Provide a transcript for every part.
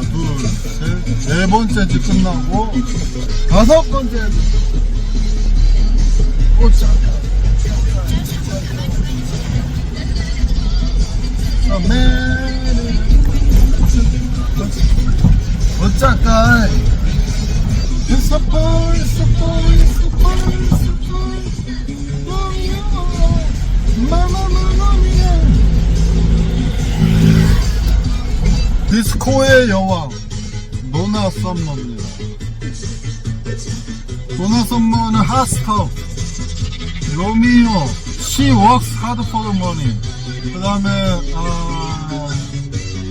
둘, 셋, 네 번째 집 끝나고 다섯 번째 a boy, it's a boy, 코의 여왕 노나 썸머입니다. 노나 썸머는 핫스톱 로미오 She works hard for the money 그 다음에 아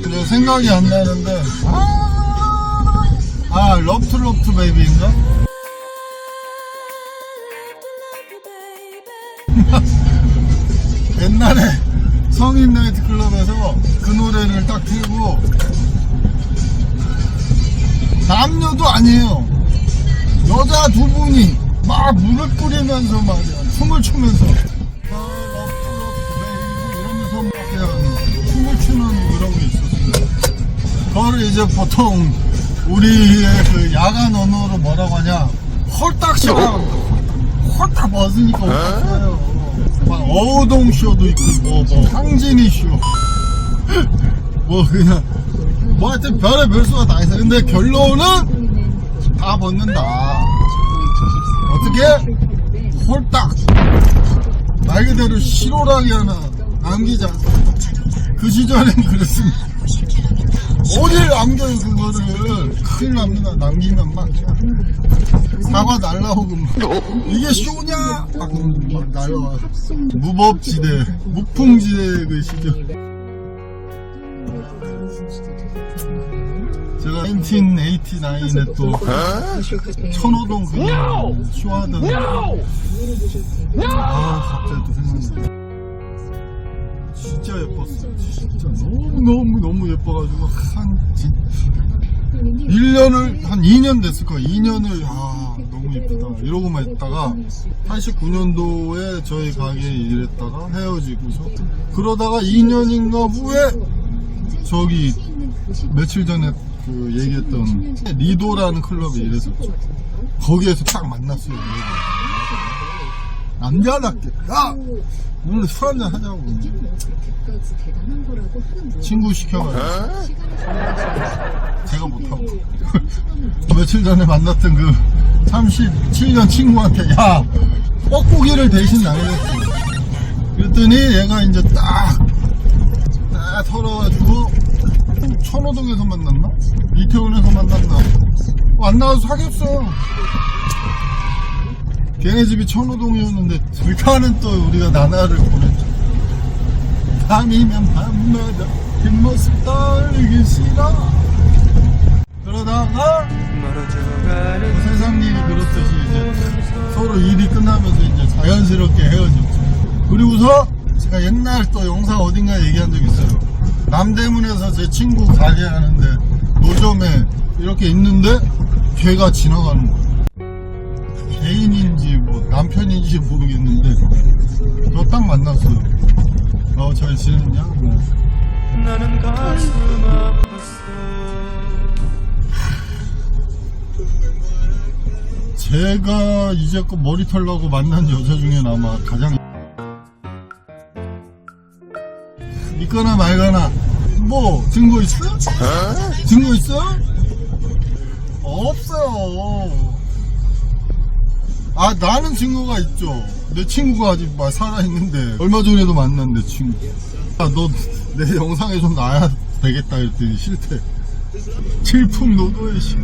그냥 생각이 안 나는데 아, 아 럽트 럽트 베이비인가? 옛날에 성인 나이트클럽에서 그 노래를 딱 틀고 남녀도 아니에요. 여자 두 분이 막 물을 뿌리면서 말이야 춤을 추면서. 이러면서 막 그냥 춤을 추는 그런 게 있었어요 그거를 이제 보통 우리의 그 야간 언어로 뭐라고 하냐? 홀딱 쇼 홀딱 벗으니까 어떡해요. 막 어우동 쇼도 있고 뭐, 뭐 황진이 쇼 뭐 그냥 뭐 하여튼 별의 별수가 다 있어 근데 결론은 다 벗는다. 어떻게? 홀딱. 말 그대로 실오라기 하나 않습니다 그 시절엔 그랬습니다. 어딜 남겨요 그거를. 큰일 납니다. 남기면 막 사과 날라오고 막. 이게 쇼냐? 막, 막 날라와 무법지대 무풍지대 그 시절 1989에 또 천호동 그냥 쇼하던 아 갑자기 또 생각나 진짜 예뻤어 진짜 너무너무 너무 예뻐가지고 한 진... 1년을 한 2년 됐을 거야 2년을 아 너무 예쁘다. 이러고만 있다가 89년도에 저희 가게에 일했다가 헤어지고서 그러다가 2년인가 후에 저기 며칠 전에 그 얘기했던 리도라는 클럽에 일했었죠 거기에서 딱 만났어요 남자답게. 야! 오늘 술 한잔 하자고. 친구 시켜가지고. 제가 못하고. 며칠 전에 만났던 그 37년 친구한테 야! 뻐꾸기를 대신 나눠줬어. 그랬더니 얘가 이제 딱, 딱 털어가지고 천호동에서 만났나? 이태원에서 만났나? 안 나와서 사귀었어. 걔네 집이 천호동이었는데 불타는 또 우리가 나날을 보냈죠. 밤이면 밤마다 뒷모습 떨기 싫어. 그러다가 뭐 세상 일이 그렇듯이 이제 서로 일이 끝나면서 이제 자연스럽게 헤어졌죠. 그리고서 제가 옛날 또 영상 어딘가 얘기한 적 있어요 남대문에서 제 친구 가게 하는데 노점에 이렇게 있는데 걔가 지나가는 거예요 개인인지 뭐 남편인지 모르겠는데 너 딱 만났어요. 어 잘 지냈냐? 뭐. 나는 가슴 아팠어 제가 이제껏 머리 털라고 만난 여자 중에 아마 가장 믿거나 말거나 뭐 증거 있어? 증거 있어? 없어요. 아 나는 친구가 있죠 내 친구가 아직 막 살아 있는데 얼마 전에도 만났는데 친구 아너 내 영상에 좀 나야 되겠다 했더니 싫대 질풍 노도의 시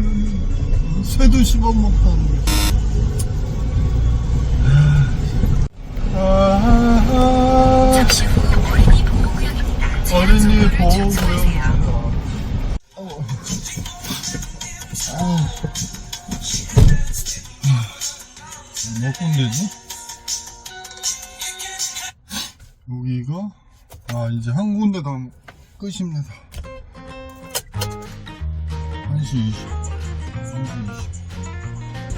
쇠도 씹어 먹다는 거 아, 잠시 후 어린이 보호구역 주세요. 어. 몇 군데지? 여기가 아 이제 한 군데 더 끝입니다 1시 20 1시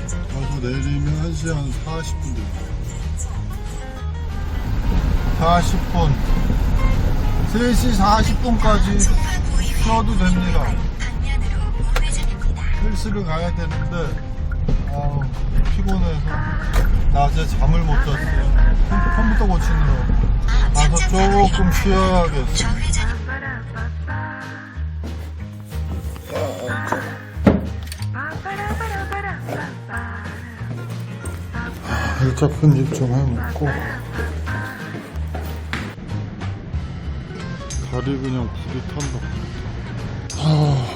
20 가서 내리면 1시 한 40분 돼요 40분 3시 40분까지 쉬어도 됩니다. 헬스를 가야 되는데 아우 피곤해서 낮에 잠을 못 잤어요. 컴- 컴퓨터 고치느라고. 가서 조금 쉬어야겠어 좌회전 일자 편집 좀 해놓고 다리 그냥 불이 탄다 아,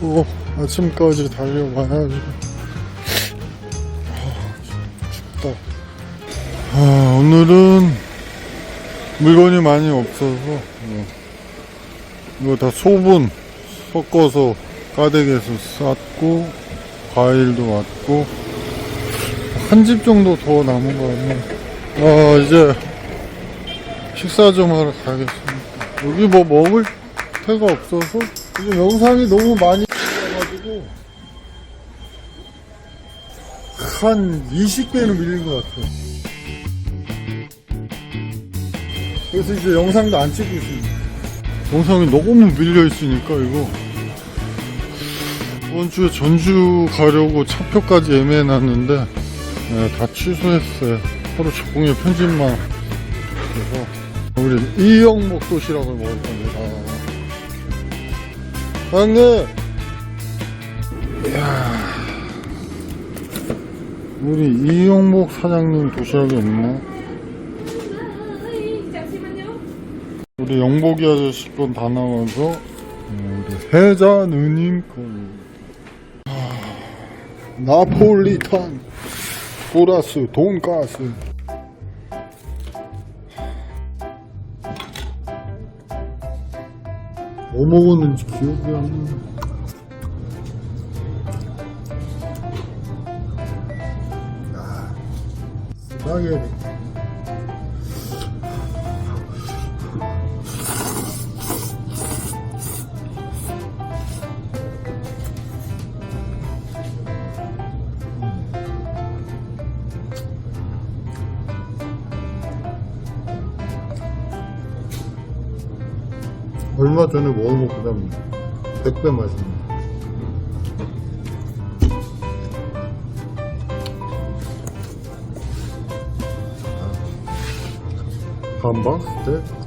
또 아침까지 달려가야지 아, 춥다 아, 오늘은 물건이 많이 없어서 어, 이거 다 소분 섞어서 가댁에서 쌌고 과일도 왔고 한 집 정도 더 남은 거 같네. 아, 이제 식사 좀 하러 가겠습니다. 여기 뭐 먹을 데가 없어서 지금 영상이 너무 많이 올라가지고 한 20배는 밀린 것 같아요. 그래서 이제 영상도 안 찍고 있습니다. 영상이 너무 밀려 있으니까 이거 이번 주에 전주 가려고 차표까지 예매해놨는데 네, 다 취소했어요. 하루 종일 편집만 우리 이영목 도시락을 먹을 겁니다. 사장님! 이야, 우리 이영목 사장님 도시락이 없나? 우리 영복이 아저씨 건 다 나와서 음, 우리 혜자 누님 건 아, 나폴리탄 플러스 돈가스 뭐 먹었는지 기억이 안 나. 아, 스파게티. 얼마 전에 먹은 것보다 100배 맛있네. 한방 스테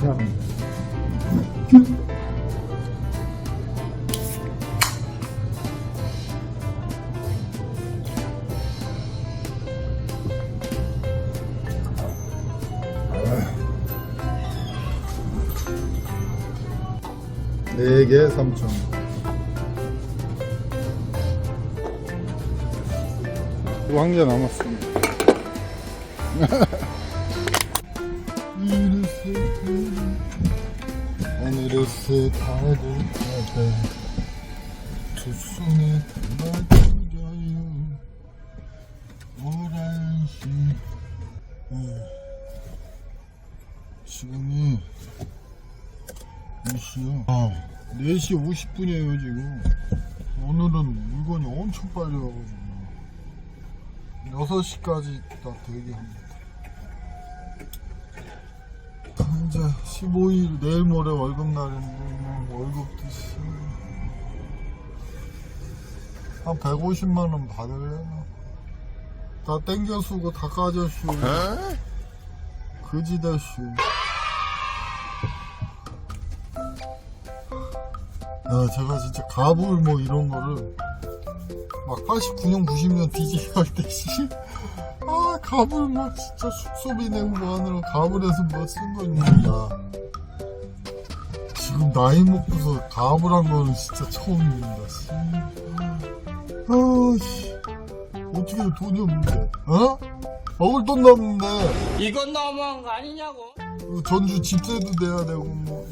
샤 네개 3천 이거 한 개 남았습니다 하늘에서 달을 받아 두 손에 담아드려요 오란시. 지금이 몇 시야? 아, 4시 50분이에요 지금. 오늘은 물건이 엄청 빨리 와가지고. 6시까지 다 대기합니다. 이제 15일 내일 모레 월급 날인데 뭐 월급도 씨. 한 150만 원 받을래나? 다 땡겨 쓰고 다 까져슈. 그지다슈. 야, 제가 진짜 가불 뭐 이런 거를 막 89년, 90년 DJ 할 때, 씨. 아, 가불 막 진짜 숙소비 내고 뭐 하느라 가불에서 뭐쓴거 있냐. 야. 지금 나이 먹고서 가불한 거는 진짜 처음입니다, 씨. 아, 씨. 어떻게 돈이 없는데, 어? 먹을 돈도 없는데. 이건 너무한 거 아니냐고. 그 전주 집세도 내야 되고 뭐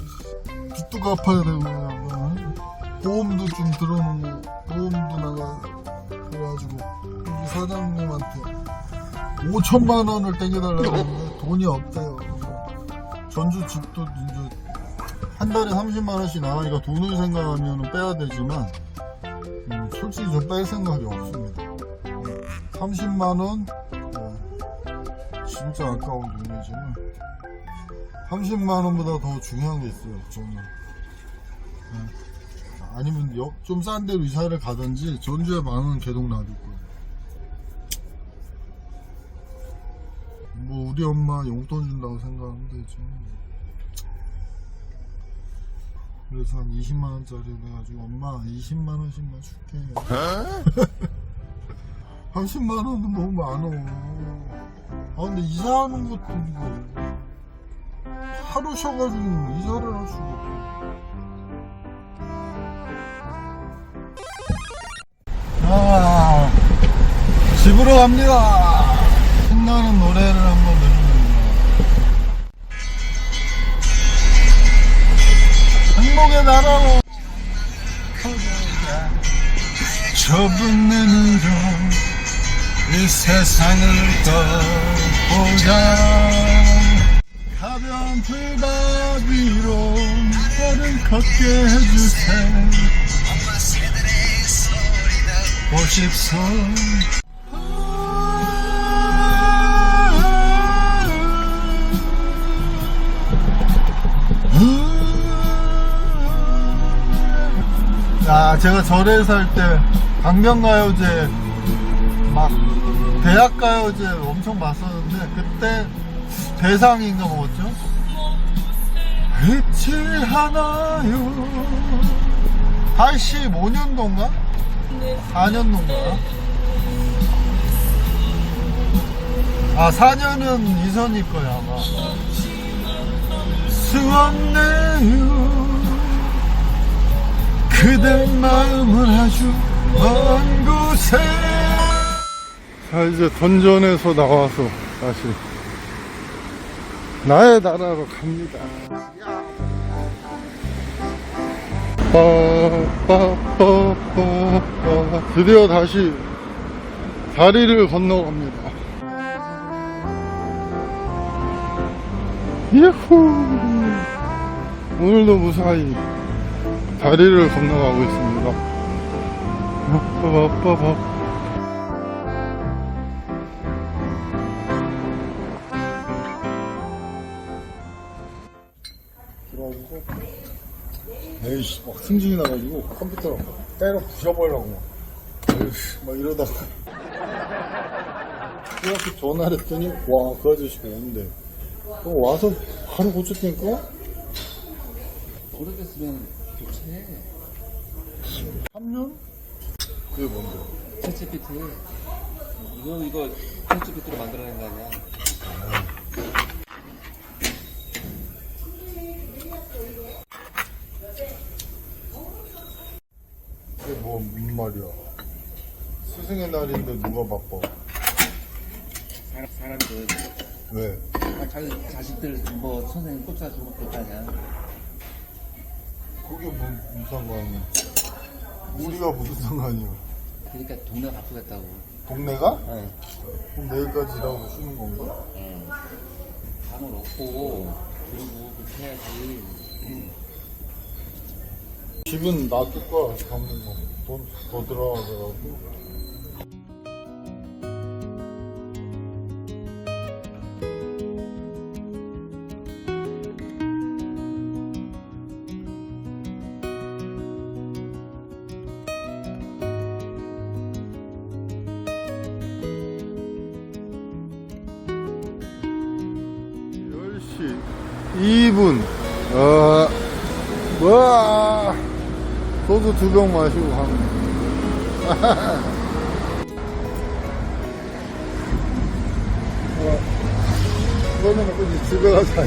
빚도 갚아야 되고 그냥, 어? 보험도 좀 들어놓고 보험도 나가 그래가지고 우리 사장님한테 5천만 원을 땡겨달라고 했는데 돈이 없대요 전주 집도 이제 한 달에 30만 원씩 나가니까 돈을 생각하면 빼야 되지만 음, 솔직히 좀뺄 생각이 없습니다 30만 원 어, 진짜 아까운 돈이지만 30만 원보다 더 중요한 게 있어요. 저는. 네. 아니면 역좀싼 데로 이사를 가든지 전주에 많은 계속 놔둘 거예요. 뭐 우리 엄마 용돈 준다고 생각하면 되지. 그래서 한 20만 원짜리 해가지고 엄마 20만 원씩만 줄게. 30만 원은 너무 많어. 아 근데 이사하는 것도 이거 하루 쉬어가지고 이사를 할 수가 없고. 아, 집으로 갑니다. 신나는 노래를 한번 들으면요. 행복의 나라로 좁은 눈으로 이 세상을 떠보자. 가벼운 풀밭 위로 나를 걷게 해주세. 오십소 야 제가 절에 살 때 강변가요제 막 대학가요제 엄청 봤었는데 그때 대상인가 뭐였죠? 잊지 않아요 85년도인가? 4년도인가? 아 4년은 이선일 거야 아마 수 없네요 그대 마음은 아주 먼 곳에 자 이제 던전에서 나와서 다시 나의 나라로 갑니다. 빠빠빠빠 드디어 다시 다리를 건너갑니다. 예후 오늘도 무사히 다리를 건너가고 있습니다. 들어가지고 에이씨 막 승진이 나가지고 컴퓨터 때려 부셔버리려고 막. 에이씨 막 이러다가. 그래서 전화를 했더니 와 그 아저씨가 온대 그럼 와서 바로 고쳤다니까? 오래됐으면 교체. 3년? 그게 뭔데? 챗GPT. 이거 이거 챗GPT로 만들어낸 거 아니야? 그게 뭐 무슨 말이야 스승의 날인데 누가 바빠 사람 사람들 왜? 아, 자기 자식들 뭐 선생님 꼽사주고 그럴 거 아니야? 그게 뭐, 무슨 상관이야 우리가 무슨 상관이야 그러니까 동네 바쁘겠다고. 동네가? 네. 그럼 내일까지 일하고 쉬는 건가? 방을 얻고 그리고 그렇게 해야지. 집은 놔둘 거야 잡는 거. 돈더 들어가더라고. 두 병 마시고 가는. 어, 그러면 이제 집에 가서.